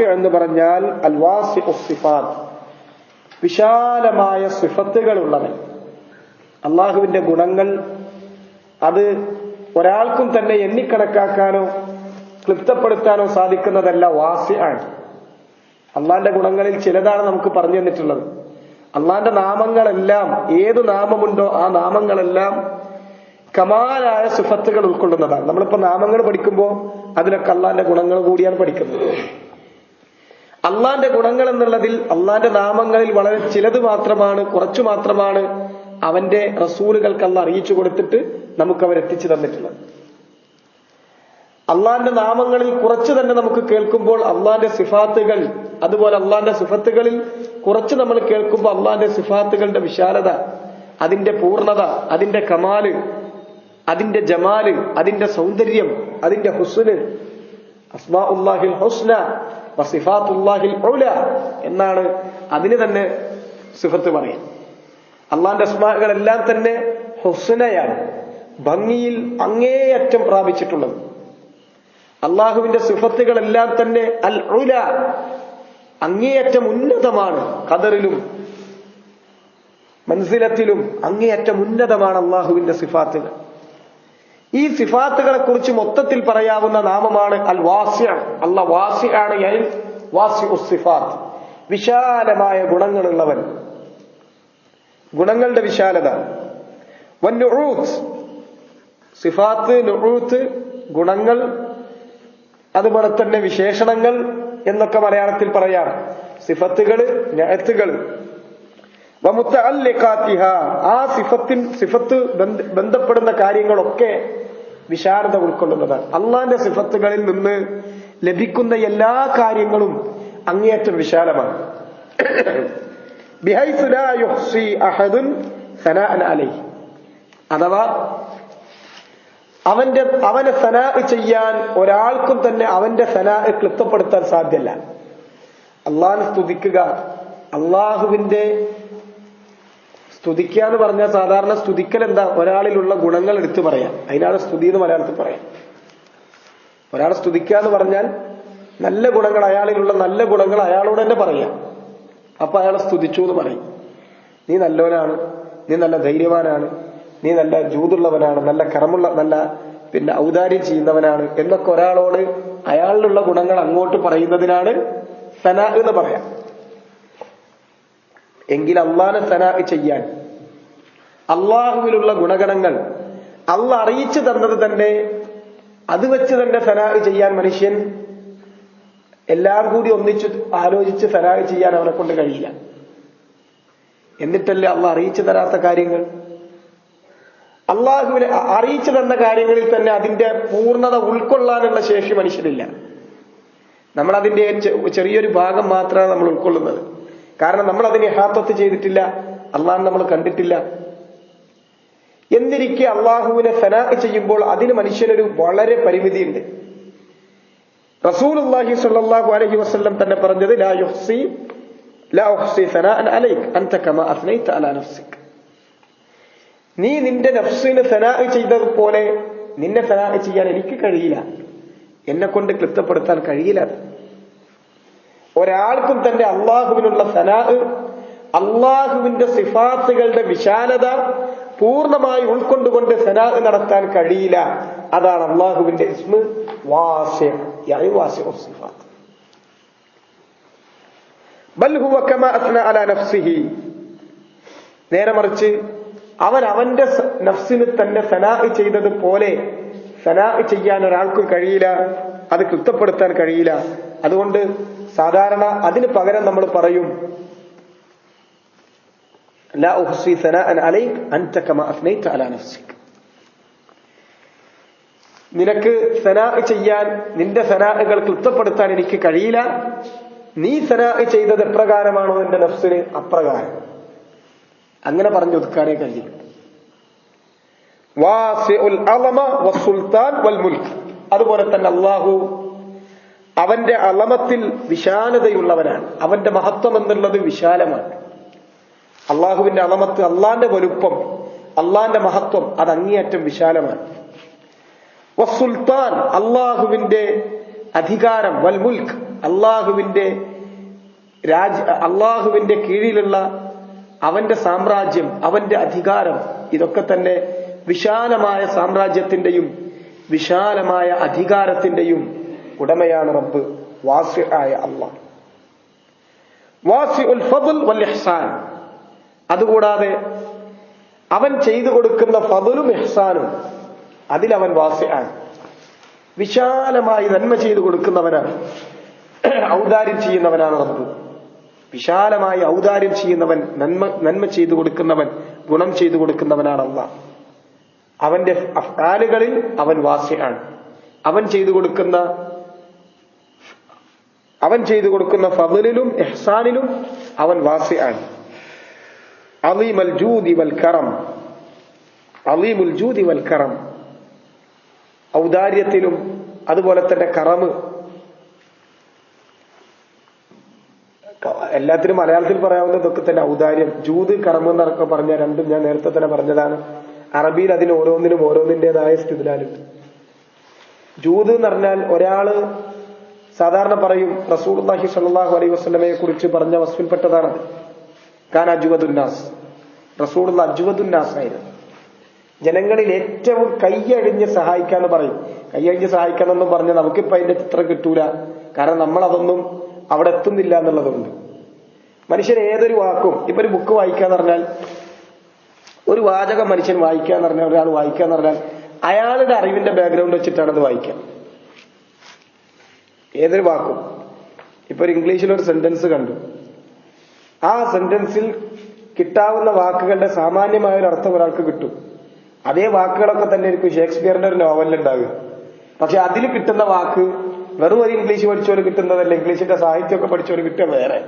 എന്ന് പറഞ്ഞാൽ അൽ വാസി സിഫാത്ത് വിശാലമായ സിഫത്തുകളുള്ളവൻ. അള്ളാഹുവിന്റെ ഗുണങ്ങൾ അത് ഒരാൾക്കും തന്നെ എണ്ണിക്കണക്കാക്കാനോ ക്ലിപ്തപ്പെടുത്താനോ സാധിക്കുന്നതല്ല വാസി ആണ്. അള്ളാന്റെ ഗുണങ്ങളിൽ ചിലതാണ് നമുക്ക് പറഞ്ഞു തന്നിട്ടുള്ളത്. അള്ളാന്റെ നാമങ്ങളെല്ലാം ഏത് നാമമുണ്ടോ ആ നാമങ്ങളെല്ലാം കമാലായ സുഫത്തുകൾ ഉൾക്കൊള്ളുന്നതാണ്. നമ്മളിപ്പോ നാമങ്ങൾ പഠിക്കുമ്പോൾ അതിലൊക്കെ അള്ളാന്റെ ഗുണങ്ങൾ കൂടിയാണ് പഠിക്കുന്നത്. അള്ളാന്റെ ഗുണങ്ങൾ എന്നുള്ളതിൽ അള്ളാന്റെ നാമങ്ങളിൽ വളരെ ചിലത് മാത്രമാണ് കുറച്ചു മാത്രമാണ് അവന്റെ റസൂലുകൾക്ക് അള്ള അറിയിച്ചു കൊടുത്തിട്ട് നമുക്ക് അവരെത്തിച്ചു തന്നിട്ടുള്ളത്. അള്ളാന്റെ നാമങ്ങളിൽ കുറച്ച് തന്നെ നമുക്ക് കേൾക്കുമ്പോൾ അള്ളാന്റെ സിഫാത്തുകൾ അതുപോലെ അള്ളാന്റെ സിഫത്തുകളിൽ കുറച്ച് നമ്മൾ കേൾക്കുമ്പോൾ അള്ളാന്റെ സിഫാത്തുകളുടെ വിശാലത അതിന്റെ പൂർണത അതിന്റെ കമാൽ അതിന്റെ ജമാൽ അതിന്റെ സൗന്ദര്യം അതിന്റെ ഹുസ്ന്. അസ്മാ ഹുസ്ന വസിഫാത്തുല്ലാഹിൽ ഔല എന്നാണ് അതിന് തന്നെ സിഫത്ത് പറയാം അള്ളാന്റെ അസ്മാകളെല്ലാം തന്നെ ഹുസ്നയാണ് ഭംഗിയിൽ അങ്ങേയറ്റം പ്രാപിച്ചിട്ടുള്ളത്. അള്ളാഹുവിന്റെ സിഫത്തുകളെല്ലാം തന്നെ അൽ ഉല അങ്ങേയറ്റം ഉന്നതമാണ് കദറിലും മനസ്സിലത്തിലും അങ്ങേയറ്റം ഉന്നതമാണ് അള്ളാഹുവിന്റെ സിഫാത്തുകൾ. ഈ സിഫാത്തുകളെ കുറിച്ച് മൊത്തത്തിൽ പറയാവുന്ന നാമമാണ് അൽ വാസ്യ അല്ല വാസിയാണ് വാസി സിഫാത്ത്. വിശാലമായ ഗുണങ്ങളുള്ളവൻ. ഗുണങ്ങളുടെ വിശാലത. വന്നുഴൂത്ത് സിഫാത്ത് നുഴൂത്ത് ഗുണങ്ങൾ അതുപോലെ തന്നെ വിശേഷണങ്ങൾ എന്നൊക്കെ മലയാളത്തിൽ പറയാം. സിഫത്തുകൾ ഞാത്തുകൾ ആ സിഫത്തിൻ സിഫത്ത് ബന്ധപ്പെടുന്ന കാര്യങ്ങളൊക്കെ വിശാലത ഉൾക്കൊള്ളുന്നതാണ്. അള്ളാന്റെ സിഫത്തുകളിൽ നിന്ന് ലഭിക്കുന്ന എല്ലാ കാര്യങ്ങളും അങ്ങേയറ്റം വിശാലമാണ്. അഥവാ അവന്റെ അവനെ സനാ ചെയ്യാൻ ഒരാൾക്കും തന്നെ അവന്റെ സനാ ക്ലിപ്തപ്പെടുത്താൻ സാധ്യല്ല അള്ളാഹിനെ സ്തുതിക്കുക. അള്ളാഹുവിന്റെ സ്തുതിക്കുക എന്ന് പറഞ്ഞാൽ സാധാരണ സ്തുതിക്കൽ എന്താ? ഒരാളിലുള്ള ഗുണങ്ങൾ എടുത്തു പറയാം. അതിനാണ് സ്തുതി എന്ന് മലയാളത്തിൽ പറയാം. ഒരാൾ സ്തുതിക്കുക എന്ന് പറഞ്ഞാൽ നല്ല ഗുണങ്ങൾ അയാളിലുള്ള നല്ല ഗുണങ്ങൾ അയാളോട് തന്നെ പറയാം. അപ്പൊ അയാളെ സ്തുതിച്ചു എന്ന് പറയും. നീ നല്ലവനാണ് നീ നല്ല ധൈര്യവാനാണ് നീ നല്ല ജൂതുള്ളവനാണ് നല്ല കറമുള്ള നല്ല പിന്നെ ഔദാര്യം ചെയ്യുന്നവനാണ് എന്നൊക്കെ ഒരാളോട് അയാളിലുള്ള ഗുണങ്ങൾ അങ്ങോട്ട് പറയുന്നതിനാണ് സന എന്ന് പറയാം. എങ്കിൽ അള്ളാനെ സനാ ചെയ്യാൻ. അള്ളാഹുവിലുള്ള ഗുണഗണങ്ങൾ. അള്ള അറിയിച്ചു തന്നത് തന്നെ അത് വെച്ച് തന്നെ സനാ ചെയ്യാൻ മനുഷ്യൻ എല്ലാം കൂടി ഒന്നിച്ച് ആലോചിച്ച് സനാ ചെയ്യാൻ അവനെ കൊണ്ട് കഴിയില്ല. എന്നിട്ടല്ലേ അള്ള അറിയിച്ചു തരാത്ത കാര്യങ്ങൾ? അള്ളാഹുവിനെ അറിയിച്ചു തന്ന കാര്യങ്ങളിൽ തന്നെ അതിന്റെ പൂർണത ഉൾക്കൊള്ളാനുള്ള ശേഷി മനുഷ്യനില്ല. നമ്മൾ അതിന്റെ ചെറിയൊരു ഭാഗം മാത്രമാണ് നമ്മൾ ഉൾക്കൊള്ളുന്നത്. കാരണം നമ്മൾ അതിനെ ഹാത്തത്ത് ചെയ്തിട്ടില്ല. അള്ളാഹ് നമ്മൾ കണ്ടിട്ടില്ല. എന്തിരിക്കെ അള്ളാഹുവിനെ സനാ ചെയ്യുമ്പോൾ അതിന് മനുഷ്യനൊരു വളരെ പരിമിതിയുണ്ട്. റസൂൽ അള്ളാഹി സല്ലാഹു അലഹി വസ്ലം തന്നെ പറഞ്ഞത് ലാ യുഹ്സി ലാ ഉഹ്സി അൻത അസ്നൈത അലാ നീ നിന്റെ നഫ്സിന് സനാ ചെയ്തതുപോലെ നിന്നെ സനാ ചെയ്യാൻ എനിക്ക് കഴിയില്ല. എന്നെ കൊണ്ട് ക്ലിപ്തപ്പെടുത്താൻ കഴിയില്ല ഒരാൾക്കും തന്റെ അള്ളാഹുവിനുള്ള സനാ അള്ളാഹുവിന്റെ സിഫാത്തുകളുടെ വിശാലത പൂർണമായി ഉൾക്കൊണ്ടുകൊണ്ട് സനാ നടത്താൻ കഴിയില്ല. അതാണ് അള്ളാഹുവിന്റെ ഇസ്മ വാസ്യ സിഫാത്ത്. നേരെ മറിച്ച് അവൻ അവന്റെ നഫ്സിന് തന്നെ സനാ ചെയ്തത് പോലെ സനാ ചെയ്യാൻ ഒരാൾക്കും കഴിയില്ല. അത് കൃത്യപ്പെടുത്താൻ കഴിയില്ല. അതുകൊണ്ട് സാധാരണ അതിന് പകരം നമ്മൾ പറയും നിനക്ക് സനാ ചെയ്യാൻ നിന്റെ സനാഹകൾ തൃപ്തപ്പെടുത്താൻ എനിക്ക് കഴിയില്ല. നീ സനാ ചെയ്തത് എപ്രകാരമാണോ നിന്റെ നഫ്സിന്? അപ്രകാരം. അങ്ങനെ പറഞ്ഞു ഒതുക്കാനേ കഴിയും അതുപോലെ തന്നെ അള്ളാഹു അവന്റെ അളമത്തിൽ വിശാലതയുള്ളവനാണ്. അവന്റെ മഹത്വം എന്നുള്ളത് വിശാലമാണ്. അള്ളാഹുവിന്റെ അളമത്ത് അള്ളാന്റെ വലുപ്പം അള്ളാന്റെ മഹത്വം അത് അങ്ങേയറ്റം വിശാലമാണ്. വസുൽത്താൻ അള്ളാഹുവിന്റെ അധികാരം വൽ മുൽക്ക് അള്ളാഹുവിന്റെ രാജ അള്ളാഹുവിന്റെ കീഴിലുള്ള അവന്റെ സാമ്രാജ്യം അവന്റെ അധികാരം ഇതൊക്കെ തന്നെ വിശാലമായ സാമ്രാജ്യത്തിന്റെയും വിശാലമായ അധികാരത്തിന്റെയും ഉടമയാണ് റബ്ബ് വാസി ആയ അള്ളാഹ്. വാസി ഉൽ വൽ ഇഹ്സാൻ. അതുകൂടാതെ അവൻ ചെയ്തു കൊടുക്കുന്ന ഫതുലും ഇഹ്സാനും അതിലവൻ വാസിയാണ് വിശാലമായി നന്മ ചെയ്തു കൊടുക്കുന്നവനാണ്. ഔദാര്യം ചെയ്യുന്നവനാണ് റബ്ബ്. വിശാലമായി ഔദാര്യം ചെയ്യുന്നവൻ നന്മ നന്മ ചെയ്തു കൊടുക്കുന്നവൻ ഗുണം ചെയ്തു കൊടുക്കുന്നവനാണ് അല്ല അവന്റെ അഫ്ആലുകളിൽ അവൻ വാസിയാണ് അവൻ ചെയ്തു കൊടുക്കുന്ന അവൻ ചെയ്തു കൊടുക്കുന്ന ഫതിലും എഹ്സാനിലും അവൻ വാസിയാണ്. അലീമൽ ജൂദി വൽ കറം. അലീമുൽ ജൂദി വൽ കറം. ഔദാര്യത്തിലും അതുപോലെ തന്നെ കറമ്. എല്ലാത്തിനും മലയാളത്തിൽ പറയാവുന്നതൊക്കെ തന്നെ ഔദാര്യം. ജൂത് കറമ് എന്നൊക്കെ പറഞ്ഞ രണ്ടും ഞാൻ നേരത്തെ തന്നെ പറഞ്ഞതാണ്. അറബിയിൽ അതിന് ഓരോന്നിനും ഓരോന്നിന്റെതായ സ്ഥിതിലാലുണ്ട് ജൂത് എന്ന് പറഞ്ഞാൽ ഒരാൾ സാധാരണ പറയും റസൂർഹി സല്ലാഹു അലൈഹി വസ്ലമയെ കുറിച്ച് പറഞ്ഞ വസ്തുവിൽപ്പെട്ടതാണത് ഖാൻ അജുവദുന്നാസ്. റസൂൾ അജുവദുന്നാസ് ആയിരുന്നു ജനങ്ങളിൽ ഏറ്റവും കൈയഴിഞ്ഞ് സഹായിക്കാന്ന് പറയും. കൈയഴിഞ്ഞ് എന്നും പറഞ്ഞ് നമുക്കിപ്പോ അതിന്റെ ചിത്രം കിട്ടൂല. കാരണം നമ്മൾ അതൊന്നും അവിടെ എത്തുന്നില്ല എന്നുള്ളതുകൊണ്ട്. മനുഷ്യൻ ഏതൊരു വാക്കും ഇപ്പൊ ഒരു ബുക്ക് വായിക്കാന്ന് പറഞ്ഞാൽ ഒരു വാചകം മനുഷ്യൻ വായിക്കാന്ന് പറഞ്ഞാൽ ഒരാൾ വായിക്കാന്ന് പറഞ്ഞാൽ അയാളുടെ അറിവിന്റെ ബാക്ക്ഗ്രൗണ്ട് വെച്ചിട്ടാണ് അത് വായിക്കുക. ഏതൊരു വാക്കും. ഇപ്പൊ ഒരു ഇംഗ്ലീഷിൽ ഒരു സെന്റൻസ് കണ്ടു. ആ സെന്റൻസിൽ കിട്ടാവുന്ന വാക്കുകളുടെ സാമാന്യമായ ഒരു അർത്ഥം ഒരാൾക്ക് കിട്ടും. അതേ വാക്കുകളൊക്കെ തന്നെ ആയിരിക്കും ഷേക്സ്പിയറിന്റെ ഒരു നോവലിൽ ഉണ്ടാവുക പക്ഷെ അതിൽ കിട്ടുന്ന വാക്ക് വെറും ഒരു ഇംഗ്ലീഷ് പഠിച്ചവർ കിട്ടുന്നതല്ല. ഇംഗ്ലീഷിന്റെ സാഹിത്യമൊക്കെ പഠിച്ചവർ കിട്ടുക വേറെ.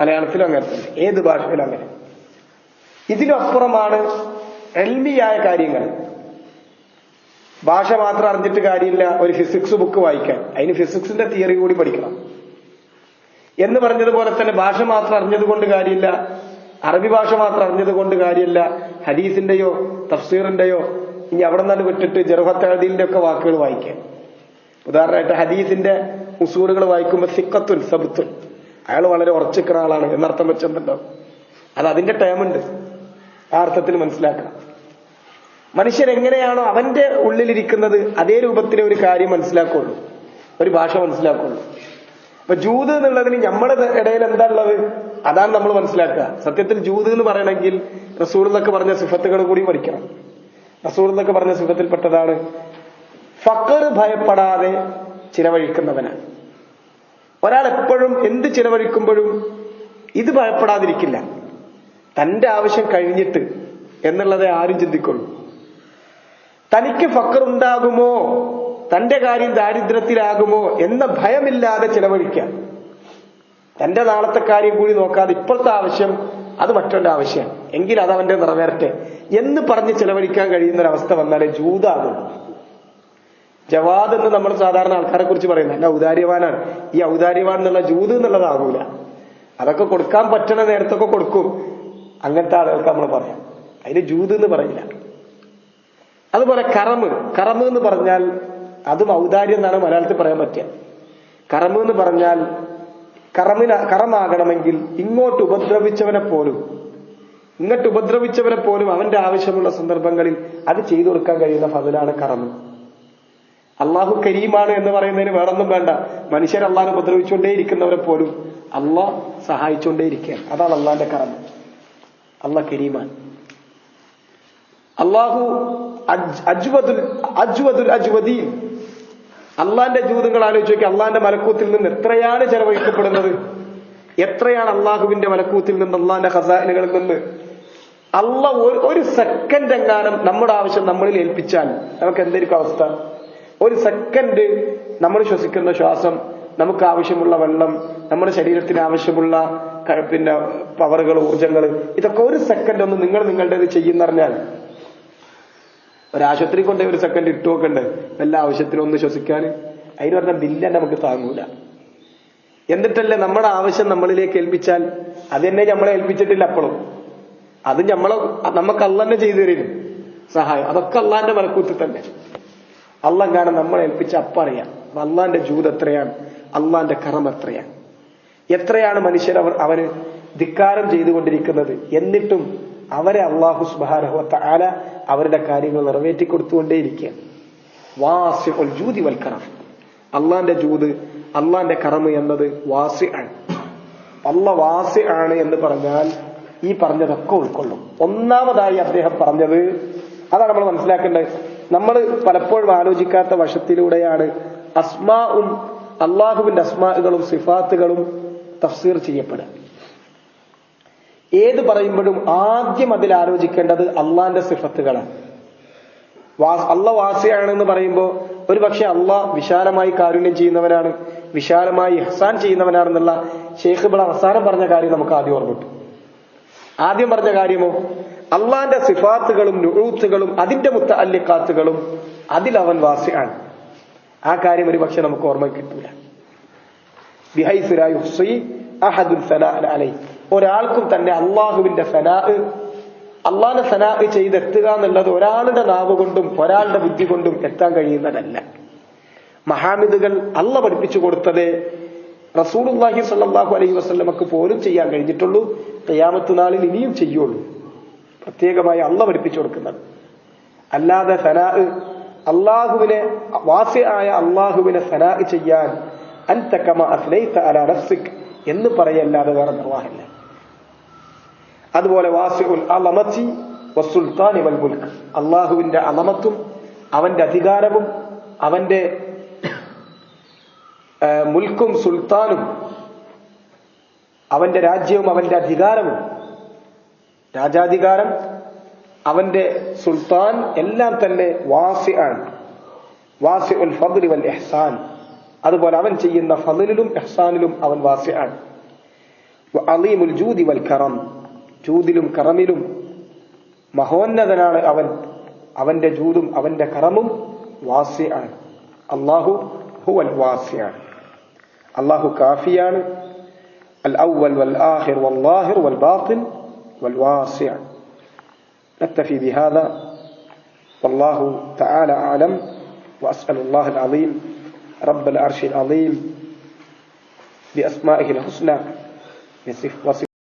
മലയാളത്തിലും അങ്ങനെ തന്നെ. ഏത് ഭാഷയിലും അങ്ങനെ. ഇതിനപ്പുറമാണ് എൽമിയായ കാര്യങ്ങൾ. ഭാഷ മാത്രം അറിഞ്ഞിട്ട് കാര്യമില്ല ഒരു ഫിസിക്സ് ബുക്ക് വായിക്കാൻ. അതിന് ഫിസിക്സിന്റെ തിയറി കൂടി പഠിക്കണം. എന്ന് പറഞ്ഞതുപോലെ തന്നെ ഭാഷ മാത്രം അറിഞ്ഞതുകൊണ്ട് കാര്യമില്ല അറബി ഭാഷ മാത്രം അറിഞ്ഞതുകൊണ്ട് കാര്യമില്ല ഹദീസിന്റെയോ തഫ്സീറിന്റെയോ ഇനി അവിടെ നിന്നാണ് വിട്ടിട്ട് ജർഹത്തഴദീലിന്റെ ഒക്കെ വാക്കുകൾ വായിക്കാൻ. ഉദാഹരണമായിട്ട് ഹദീസിന്റെ ഉസൂറുകൾ വായിക്കുമ്പോൾ സിക്കത്തുൽ സബുത്തുൽ അയാൾ വളരെ ഉറച്ചിക്കുന്ന ആളാണ് എന്നർത്ഥം വെച്ചെന്നുണ്ടാവും അത് അതിന്റെ ടേമുണ്ട് ആ അർത്ഥത്തിൽ മനസ്സിലാക്കണം. മനുഷ്യൻ എങ്ങനെയാണോ അവന്റെ ഉള്ളിലിരിക്കുന്നത് അതേ രൂപത്തിലെ ഒരു കാര്യം മനസ്സിലാക്കുള്ളൂ. ഒരു ഭാഷ മനസ്സിലാക്കുള്ളൂ. അപ്പൊ ജൂത് എന്നുള്ളതിന് നമ്മുടെ ഇടയിൽ എന്താ ഉള്ളത്? അതാണ് നമ്മൾ മനസ്സിലാക്കുക. സത്യത്തിൽ ജൂത് എന്ന് പറയണമെങ്കിൽ റസൂർ എന്നൊക്കെ പറഞ്ഞ സിഫത്തുകൾ കൂടി പഠിക്കണം. റസൂർ എന്നൊക്കെ പറഞ്ഞ സിഫത്തിൽപ്പെട്ടതാണ് ഫക്കർ ഭയപ്പെടാതെ ചിലവഴിക്കുന്നവനാണ്. ഒരാൾ എപ്പോഴും എന്ത് ചിലവഴിക്കുമ്പോഴും ഇത് ഭയപ്പെടാതിരിക്കില്ല. തന്റെ ആവശ്യം കഴിഞ്ഞിട്ട് എന്നുള്ളതേ ആരും ചിന്തിക്കുള്ളൂ. തനിക്ക് ഫക്കർ ഉണ്ടാകുമോ തന്റെ കാര്യം ദാരിദ്ര്യത്തിലാകുമോ? എന്ന ഭയമില്ലാതെ ചിലവഴിക്കാം. തന്റെ നാളത്തെ കാര്യം കൂടി നോക്കാതെ ഇപ്പോഴത്തെ ആവശ്യം അത് മറ്റൊരു ആവശ്യമാണ് എങ്കിൽ അത് അവന്റെ നിറവേറട്ടെ എന്ന് പറഞ്ഞ് ചിലവഴിക്കാൻ കഴിയുന്ന ഒരവസ്ഥ വന്നാലേ ജൂതാകുള്ളൂ ജവാദ് എന്ന് നമ്മൾ സാധാരണ ആൾക്കാരെ കുറിച്ച് പറയുന്നത്. അല്ല ഔദാര്യവാനാണ്. ഈ ഔദാര്യവാൻ എന്നുള്ള ജൂത് എന്നുള്ളതാകൂല അതൊക്കെ കൊടുക്കാൻ പറ്റണ നേരത്തൊക്കെ കൊടുക്കും. അങ്ങനത്തെ ആളുകൾക്ക് നമ്മൾ പറയാം. അതിന് ജൂത് എന്ന് പറയില്ല. അതുപോലെ കറമ്. കറമ് എന്ന് പറഞ്ഞാൽ അതും ഔദാര്യം എന്നാണ് മലയാളത്തിൽ പറയാൻ പറ്റുക. കറമ് എന്ന് പറഞ്ഞാൽ കറമിന കറമാകണമെങ്കിൽ ഇങ്ങോട്ട് ഉപദ്രവിച്ചവനെ പോലും ഇങ്ങോട്ട് ഉപദ്രവിച്ചവനെ പോലും അവന്റെ ആവശ്യമുള്ള സന്ദർഭങ്ങളിൽ അത് ചെയ്തു കൊടുക്കാൻ കഴിയുന്ന ഫതിലാണ് കറമ്. അള്ളാഹു കരീമാണ് എന്ന് പറയുന്നതിന് വേറൊന്നും വേണ്ട. മനുഷ്യർ അള്ളാഹ് ഉപദ്രവിച്ചുകൊണ്ടേയിരിക്കുന്നവരെ പോലും അള്ളാഹ് സഹായിച്ചുകൊണ്ടേയിരിക്കുക അതാണ് അള്ളാന്റെ കറമ്. അള്ളാഹ് കരീമാൻ അള്ളാഹു അജ്വദുൽ അള്ളാന്റെ ജൂതങ്ങൾ ആലോചിച്ച് നോക്കി അള്ളാന്റെ മലക്കൂത്തിൽ നിന്ന് എത്രയാണ് ചെലവഴിക്കപ്പെടുന്നത്? എത്രയാണ് അള്ളാഹുവിന്റെ മലക്കൂത്തിൽ നിന്ന് അള്ളാന്റെ ഖസാനുകളിൽ നിന്ന്? അള്ള ഒരു സെക്കൻഡ് എങ്ങാനും നമ്മുടെ ആവശ്യം നമ്മളിൽ ഏൽപ്പിച്ചാൽ നമുക്ക് എന്തായിരിക്കും അവസ്ഥ? ഒരു സെക്കൻഡ് നമ്മൾ ശ്വസിക്കുന്ന ശ്വാസം നമുക്ക് ആവശ്യമുള്ള വെള്ളം നമ്മുടെ ശരീരത്തിന് ആവശ്യമുള്ള പിന്നെ പവറുകൾ ഊർജങ്ങൾ ഇതൊക്കെ ഒരു സെക്കൻഡ് ഒന്ന് നിങ്ങൾ നിങ്ങളുടേത് ചെയ്യുന്നറിഞ്ഞാൽ ഒരാശുപത്രി കൊണ്ടേ ഒരു സെക്കൻഡ് ഇട്ടു നോക്കണ്ടേ? എല്ലാ ആവശ്യത്തിനും ഒന്ന് ശ്വസിക്കാൻ. അതിന് പറഞ്ഞ ബില്ല് നമുക്ക് താങ്ങൂല. എന്നിട്ടല്ലേ നമ്മുടെ ആവശ്യം നമ്മളിലേക്ക് ഏൽപ്പിച്ചാൽ? അത് തന്നെ നമ്മളെ ഏൽപ്പിച്ചിട്ടില്ല അപ്പോഴും അത് നമ്മളെ നമുക്ക് അല്ല തന്നെ ചെയ്തു തരും. സഹായം. അതൊക്കെ അള്ളാന്റെ മലക്കൂത്തിൽ തന്നെ. അള്ളാൻ കാരണം നമ്മളെ ഏൽപ്പിച്ച അപ്പറിയാം അള്ളാന്റെ ജൂത് എത്രയാണ്? അള്ളാന്റെ കറം എത്രയാണ്? എത്രയാണ് മനുഷ്യർ അവർ അവന് ധിക്കാരം ചെയ്തുകൊണ്ടിരിക്കുന്നത്? എന്നിട്ടും അവരെ അള്ളാഹു സുബാനഹുവത്ത ആല അവരുടെ കാര്യങ്ങൾ നിറവേറ്റി കൊടുത്തുകൊണ്ടേയിരിക്കുകയാണ് വാസിഉൽ ജൂതി വൽ കറം അള്ളാന്റെ ജൂത് അള്ളാന്റെ കറമ് എന്നത് വാസി ആണ് അല്ല വാസി ആണ് എന്ന് പറഞ്ഞാൽ ഈ പറഞ്ഞതൊക്കെ ഉൾക്കൊള്ളും. ഒന്നാമതായി അദ്ദേഹം പറഞ്ഞത് അതാണ് നമ്മൾ മനസ്സിലാക്കേണ്ടത്. നമ്മൾ പലപ്പോഴും ആലോചിക്കാത്ത വശത്തിലൂടെയാണ് അസ്മാവും അള്ളാഹുവിന്റെ അസ്മാകളും സിഫാത്തുകളും തഫ്സീർ ചെയ്യപ്പെടുക. ഏത് പറയുമ്പോഴും ആദ്യം അതിൽ ആലോചിക്കേണ്ടത് അള്ളാന്റെ സിഫത്തുകളാണ്. അല്ല വാസിയാണെന്ന് പറയുമ്പോൾ ഒരു പക്ഷെ അള്ള വിശാലമായി കാരുണ്യം ചെയ്യുന്നവനാണ് വിശാലമായി ഹസാൻ ചെയ്യുന്നവനാണെന്നുള്ള ഷെയ്ഖ് ഇവിടെ അവസാനം പറഞ്ഞ കാര്യം നമുക്ക് ആദ്യം ഓർമ്മിട്ടു ആദ്യം പറഞ്ഞ കാര്യമോ അള്ളാന്റെ സിഫാത്തുകളും നുഴൂത്തുകളും അതിന്റെ മുത്ത അല്ലിക്കാത്തുകളും അതിൽ അവൻ വാസിയാണ്. ആ കാര്യം ഒരു പക്ഷെ നമുക്ക് ഓർമ്മ കിട്ടൂല. ബിഹൈസുരായു അഹദുൽ അലൈ ഒരാൾക്കും തന്നെ അള്ളാഹുവിന്റെ ഫനാ അള്ളാഹിനെ ഫനാ ചെയ്തെത്തുക എന്നുള്ളത് ഒരാളുടെ നാവ് കൊണ്ടും ഒരാളുടെ ബുദ്ധി കൊണ്ടും എത്താൻ കഴിയുന്നതല്ല. മഹാമിദുകൾ അള്ള പഠിപ്പിച്ചു കൊടുത്തത് റസൂലുല്ലാഹി സല്ലാഹു അലൈഹി വസ്ലമക്ക് പോലും ചെയ്യാൻ കഴിഞ്ഞിട്ടുള്ളൂ. തയ്യാമത്ത് നാളിൽ ഇനിയും ചെയ്യുള്ളൂ. പ്രത്യേകമായി അള്ള പഠിപ്പിച്ചു കൊടുക്കുന്നത്. അല്ലാതെ ഫനാ അള്ളാഹുവിനെ വാസ്യായ അള്ളാഹുവിനെ ഫനാ ചെയ്യാൻ അൻതക്കമ അസ്ലൈത്ത അല നഫ്സിക് എന്ന് പറയല്ലാതെ വേറെ നിർവാഹമില്ല. അതുപോലെ വാസിഉൽ അലമത്തി വസുൽത്താൻ വൽ മുൽക്ക്. അള്ളാഹുവിന്റെ അലമത്തും അവന്റെ അധികാരവും അവന്റെ മുൽക്കും സുൽത്താനും അവന്റെ രാജ്യവും അവന്റെ അധികാരവും രാജാധികാരം അവന്റെ സുൽത്താൻ എല്ലാം തന്നെ വാസി ആണ് വാസി ഉൽ ഫദ്ലി വൽ എഹ്സാൻ അതുപോലെ അവൻ ചെയ്യുന്ന ഫതിലും എഹ്സാനിലും അവൻ വാസി ആണ് അലീമുൽ ജൂതി വൽ കറം. ജൂതിലും കറമിലും മഹോന്നതനാണ് അവൻ അവന്റെ ജൂതും അവന്റെ കറമും വാസി ആണ് അള്ളാഹു ഹുവൽ വാസിയാണ് അള്ളാഹു കാഫിയാണ് الأول والآخر والظاهر والباطن والواسع نكتفي بهذا والله تعالى أعلم وأسأل الله العظيم رب العرش العظيم بأسمائه الحسنى